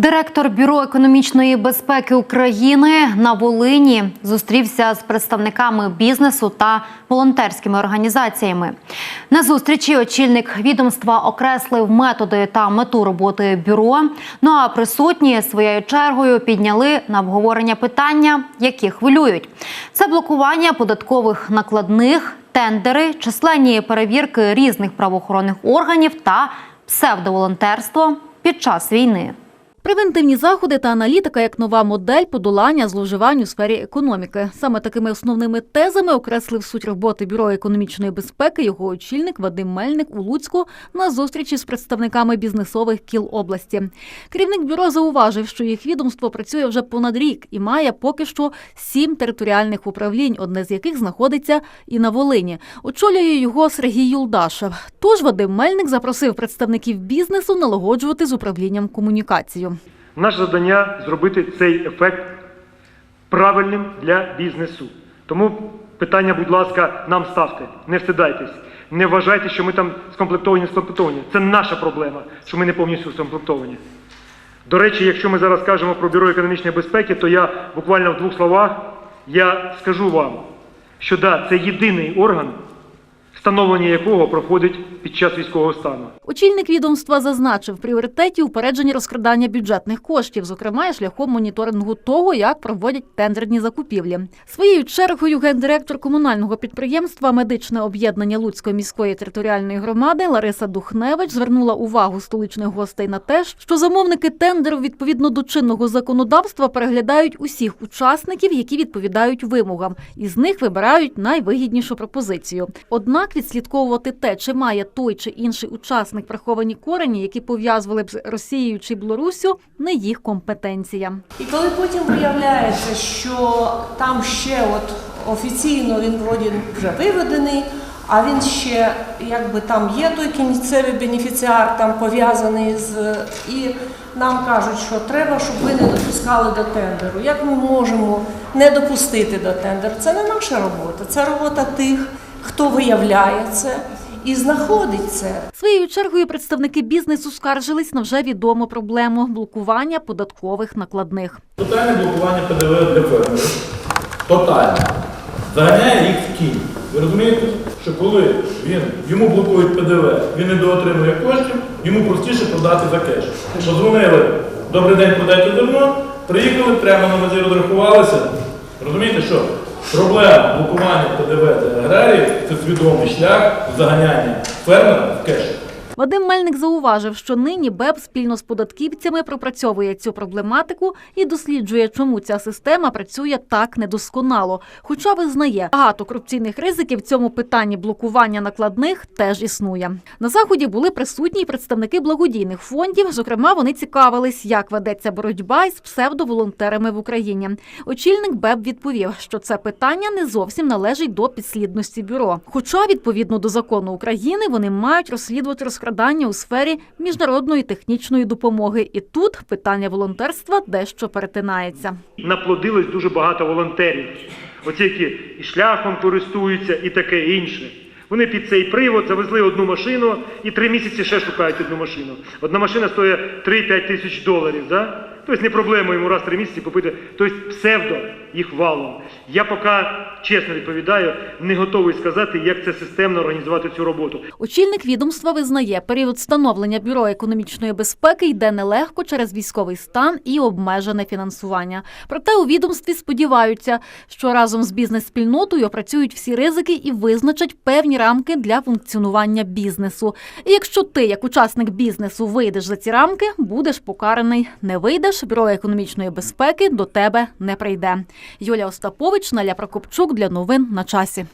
Директор бюро економічної безпеки України на Волині зустрівся з представниками бізнесу та волонтерськими організаціями. На зустрічі очільник відомства окреслив методи та мету роботи бюро. Ну а присутні своєю чергою підняли на обговорення питання, які хвилюють. Це блокування податкових накладних, тендери, численні перевірки різних правоохоронних органів та псевдоволонтерство під час війни. Превентивні заходи та аналітика як нова модель подолання зловживань у сфері економіки. Саме такими основними тезами окреслив суть роботи бюро економічної безпеки його очільник Вадим Мельник у Луцьку на зустрічі з представниками бізнесових кіл області. Керівник бюро зауважив, що їх відомство працює вже понад рік і має поки що сім територіальних управлінь, одне з яких знаходиться і на Волині. Очолює його Сергій Юлдашев. Тож Вадим Мельник запросив представників бізнесу налагоджувати з управлінням комунікацію. Наше завдання зробити цей ефект правильним для бізнесу. Тому питання, будь ласка, нам ставте, не встидайтесь. Не вважайте, що ми там скомплектовані, скомплектовані. Це наша проблема, що ми не повністю скомплектовані. До речі, якщо ми зараз кажемо про бюро економічної безпеки, то я буквально в двох словах я скажу вам, що да, це єдиний орган, встановлення якого проходить під час військового стану. Очільник відомства зазначив, пріоритеті упередження розкрадання бюджетних коштів, зокрема шляхом моніторингу того, як проводять тендерні закупівлі. Своєю чергою гендиректор комунального підприємства Медичне об'єднання Луцької міської територіальної громади Лариса Духневич звернула увагу столичних гостей на те, що замовники тендеру відповідно до чинного законодавства переглядають усіх учасників, які відповідають вимогам, і з них вибирають найвигіднішу пропозицію. Однак відслідковувати те, чи має той чи інший учасник приховані корені, які пов'язували б з Росією чи Білоруссю, не їх компетенція. І коли потім виявляється, що там ще от офіційно він вроді вже виведений, а він ще якби там є той кінцевий бенефіціар, там пов'язаний з і нам кажуть, що треба, щоб ви не допускали до тендеру. Як ми можемо не допустити до тендеру? Це не наша робота, це робота тих, хто виявляє це і знаходить це. Своєю чергою представники бізнесу скаржились на вже відому проблему блокування податкових накладних. Тотальне блокування ПДВ для фермерів. Тотальне. Заганяє їх в кінь. Ви розумієте, що коли він, йому блокують ПДВ, він не доотримує коштів, йому простіше продати за кеш. Позвонили, добрий день, продайте зерно, приїхали, прямо на мазі розрахувалися. Розумієте, що проблема блокування ПДВ для аграріїв це свідомий шлях заганяння фермера в кеш. Вадим Мельник зауважив, що нині БЕП спільно з податківцями пропрацьовує цю проблематику і досліджує, чому ця система працює так недосконало. Хоча визнає, багато корупційних ризиків в цьому питанні блокування накладних теж існує. На заході були присутні представники благодійних фондів. Зокрема, вони цікавились, як ведеться боротьба із псевдоволонтерами в Україні. Очільник БЕП відповів, що це питання не зовсім належить до підслідності бюро. Хоча, відповідно до закону України, вони мають розслідувати розкрадання у сфері міжнародної технічної допомоги. І тут питання волонтерства дещо перетинається. наплодилось дуже багато волонтерів, оці, які і шляхом користуються, і таке інше. Вони під цей привод завезли одну машину і три місяці ще шукають одну машину. Одна машина стоїть 3-5 тисяч доларів. Да? Тобто не проблема йому раз три місяці купити. Тобто псевдо їх валом. Я поки чесно відповідаю, не готовий сказати, як це системно організувати цю роботу. Очільник відомства визнає, період становлення бюро економічної безпеки йде нелегко через військовий стан і обмежене фінансування. Проте у відомстві сподіваються, що разом з бізнес-спільнотою опрацюють всі ризики і визначать певні рамки для функціонування бізнесу. І якщо ти, як учасник бізнесу, вийдеш за ці рамки, будеш покараний. Не вийдеш, бюро економічної безпеки до тебе не прийде. Юлія Остапович, Наля Прокопчук для новин на часі.